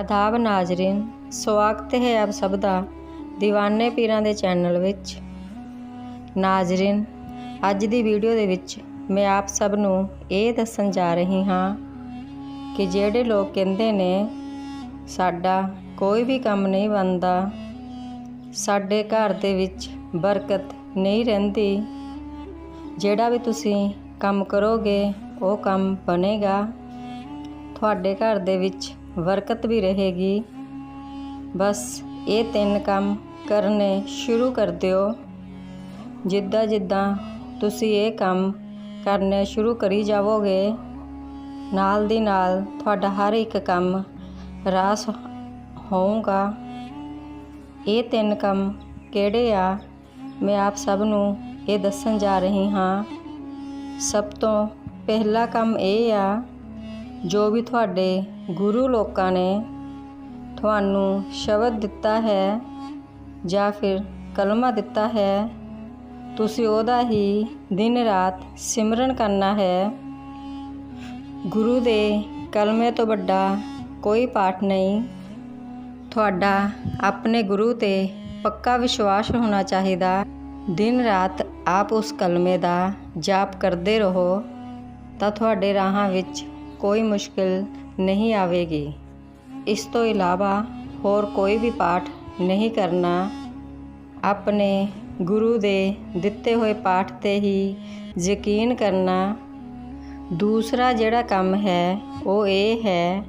ਆਦਾਬ ਨਾਜ਼ਰੀਨ, ਸਵਾਗਤ ਹੈ ਆਪ ਸਭ ਦਾ دیਵਾਨੇ ਪੀਰਾਂ ਦੇ ਚੈਨਲ ਵਿੱਚ। ਨਾਜ਼ਰੀਨ, ਅੱਜ ਦੀ ਵੀਡੀਓ ਦੇ ਵਿੱਚ ਮੈਂ ਆਪ ਸਭ ਨੂੰ ਇਹ ਦੱਸਣ ਜਾ ਰਹੀ ਹਾਂ ਕਿ ਜਿਹੜੇ ਲੋਕ ਕਹਿੰਦੇ ਨੇ, ਸਾਡਾ ਕੋਈ ਵੀ ਕੰਮ ਨਹੀਂ ਬਣਦਾ, ਸਾਡੇ ਘਰ ਦੇ ਵਿੱਚ ਬਰਕਤ ਨਹੀਂ ਰਹਿੰਦੀ। ਜਿਹੜਾ ਵੀ ਤੁਸੀਂ ਕੰਮ ਕਰੋਗੇ, ਉਹ ਕੰਮ ਬਣੇਗਾ। ਤੁਹਾਡੇ ਘਰ ਦੇ ਵਿੱਚ ਬਰਕਤ ਵੀ ਰਹੇਗੀ। ਬਸ ਇਹ ਤਿੰਨ ਕੰਮ ਕਰਨੇ ਸ਼ੁਰੂ ਕਰ ਦਿਓ। ਜਿੱਦਾਂ ਜਿੱਦਾਂ ਤੁਸੀਂ ਇਹ ਕੰਮ ਕਰਨੇ ਸ਼ੁਰੂ ਕਰੀ ਜਾਵੋਗੇ, ਨਾਲ ਦੀ ਨਾਲ ਤੁਹਾਡਾ ਹਰ ਇੱਕ ਕੰਮ ਰਾਸ ਹੋਊਗਾ। ਇਹ ਤਿੰਨ ਕੰਮ ਕਿਹੜੇ ਆ? ਮੈਂ ਆਪ ਸਭ ਨੂੰ ਇਹ ਦੱਸਣ ਜਾ ਰਹੀ ਹਾਂ। ਸਭ ਤੋਂ ਪਹਿਲਾ ਕੰਮ ਇਹ ਆ ਜੋ ਵੀ ਤੁਹਾਡੇ ਗੁਰੂ ਲੋਕਾਂ ਨੇ ਤੁਹਾਨੂੰ ਸ਼ਬਦ ਦਿੱਤਾ ਹੈ ਜਾਂ ਫਿਰ ਕਲਮਾ ਦਿੱਤਾ ਹੈ, ਤੁਸੀਂ ਉਹਦਾ ਹੀ ਦਿਨ ਰਾਤ ਸਿਮਰਨ ਕਰਨਾ ਹੈ। ਗੁਰੂ ਦੇ ਕਲਮੇ ਤੋਂ ਵੱਡਾ ਕੋਈ ਪਾਠ ਨਹੀਂ। ਤੁਹਾਡਾ ਆਪਣੇ ਗੁਰੂ ਤੇ ਪੱਕਾ ਵਿਸ਼ਵਾਸ ਹੋਣਾ ਚਾਹੀਦਾ। ਦਿਨ ਰਾਤ ਆਪ ਉਸ ਕਲਮੇ ਦਾ ਜਾਪ ਕਰਦੇ ਰਹੋ ਤਾਂ ਤੁਹਾਡੇ ਰਾਹਾਂ ਵਿੱਚ ਕੋਈ ਮੁਸ਼ਕਿਲ ਨਹੀਂ ਆਵੇਗੀ। ਇਸ ਤੋਂ ਇਲਾਵਾ ਹੋਰ ਕੋਈ ਵੀ ਪਾਠ ਨਹੀਂ ਕਰਨਾ, ਆਪਣੇ ਗੁਰੂ ਦੇ ਦਿੱਤੇ ਹੋਏ ਪਾਠ ਤੇ ਹੀ ਯਕੀਨ ਕਰਨਾ। ਦੂਸਰਾ ਜਿਹੜਾ ਕੰਮ ਹੈ, ਉਹ ਇਹ ਹੈ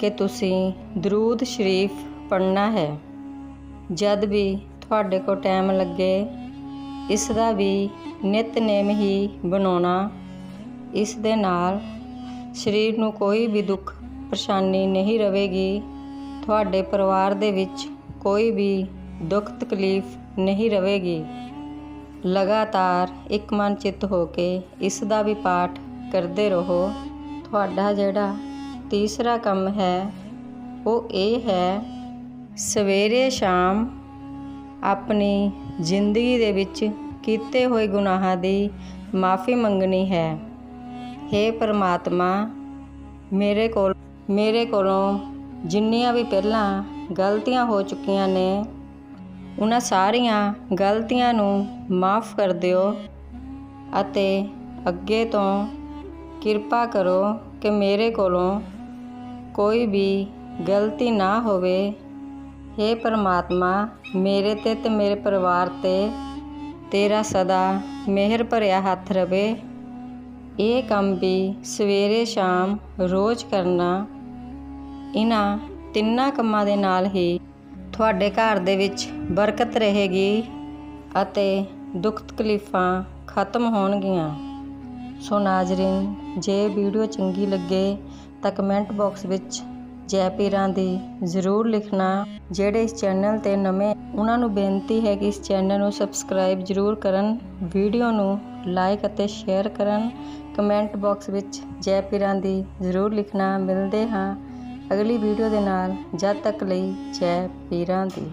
ਕਿ ਤੁਸੀਂ ਦਰੂਦ ਸ਼ਰੀਫ ਪੜ੍ਹਨਾ ਹੈ। ਜਦ ਵੀ ਤੁਹਾਡੇ ਕੋਲ ਟਾਈਮ ਲੱਗੇ ਇਸ ਦਾ ਵੀ ਨਿਤਨੇਮ ਹੀ ਬਣਾਉਣਾ। ਇਸ ਦੇ ਨਾਲ ਸਰੀਰ ਨੂੰ ਕੋਈ ਵੀ ਦੁੱਖ, ਪਰੇਸ਼ਾਨੀ ਨਹੀਂ ਰਹੇਗੀ ਤੁਹਾਡੇ ਪਰਿਵਾਰ ਦੇ ਵਿੱਚ ਕੋਈ ਵੀ ਦੁੱਖ, ਤਕਲੀਫ ਨਹੀਂ ਰਹੇਗੀ ਲਗਾਤਾਰ ਇੱਕ ਮਨ ਚਿੱਤ ਹੋ ਕੇ ਇਸ ਦਾ ਵੀ ਪਾਠ ਕਰਦੇ ਰਹੋ। ਤੁਹਾਡਾ ਜਿਹੜਾ ਤੀਸਰਾ ਕੰਮ ਹੈ, ਉਹ ਇਹ ਹੈ ਸਵੇਰੇ ਸ਼ਾਮ ਆਪਣੀ ਜ਼ਿੰਦਗੀ ਦੇ ਵਿੱਚ ਕੀਤੇ ਹੋਏ ਗੁਨਾਹਾਂ ਦੀ ਮਾਫੀ ਮੰਗਣੀ ਹੈ। हे ਪਰਮਾਤਮਾ, ਮੇਰੇ ਕੋਲ, ਮੇਰੇ ਕੋਲੋਂ ਜਿੰਨੀਆਂ ਵੀ ਪਹਿਲਾਂ ਗਲਤੀਆਂ ਹੋ ਚੁੱਕੀਆਂ ਨੇ, ਉਹਨਾਂ ਸਾਰੀਆਂ ਗਲਤੀਆਂ ਨੂੰ ਮਾਫ ਕਰ ਦਿਓ ਅਤੇ ਅੱਗੇ ਤੋਂ ਕਿਰਪਾ ਕਰੋ ਕਿ ਮੇਰੇ ਕੋਲੋਂ ਕੋਈ ਵੀ ਗਲਤੀ ਨਾ ਹੋਵੇ। हे ਪਰਮਾਤਮਾ, ਮੇਰੇ ਤੇ ਤੇ ਮੇਰੇ ਪਰਿਵਾਰ ਤੇ ਤੇਰਾ ਸਦਾ ਮਿਹਰ ਭਰਿਆ ਹੱਥ ਰਵੇ। ਇਹ ਕੰਮ ਵੀ ਸਵੇਰੇ ਸ਼ਾਮ ਰੋਜ਼ ਕਰਨਾ। ਇਹਨਾਂ ਤਿੰਨਾਂ ਕੰਮਾਂ ਦੇ ਨਾਲ ਹੀ ਤੁਹਾਡੇ ਘਰ ਦੇ ਵਿੱਚ ਬਰਕਤ ਰਹੇਗੀ ਅਤੇ ਦੁੱਖ ਤਕਲੀਫਾਂ ਖਤਮ ਹੋਣਗੀਆਂ। ਸੋ ਨਾਜ਼ਰੀਨ, ਜੇ ਵੀਡੀਓ ਚੰਗੀ ਲੱਗੇ ਤਾਂ ਕਮੈਂਟ ਬਾਕਸ ਵਿੱਚ ਜੈ ਪੀਰਾਂ ਦੀ ਜ਼ਰੂਰ ਲਿਖਣਾ, ਜਿਹੜੇ ਇਸ ਚੈਨਲ ਤੇ ਨਵੇਂ, ਉਹਨਾਂ ਨੂੰ ਬੇਨਤੀ ਹੈ ਕਿ ਇਸ ਚੈਨਲ ਨੂੰ ਸਬਸਕ੍ਰਾਈਬ ਜ਼ਰੂਰ ਕਰਨ, ਵੀਡੀਓ ਨੂੰ ਲਾਈਕ ਅਤੇ ਸ਼ੇਅਰ ਕਰਨ ਕਮੈਂਟ ਬਾਕਸ ਵਿੱਚ ਜੈ ਪੀਰਾਂ ਦੀ ਜ਼ਰੂਰ ਲਿਖਣਾ ਮਿਲਦੇ ਹਾਂ ਅਗਲੀ ਵੀਡੀਓ ਦੇ ਨਾਲ ਜਦ ਤੱਕ ਲਈ ਜੈ ਪੀਰਾਂ ਦੀ।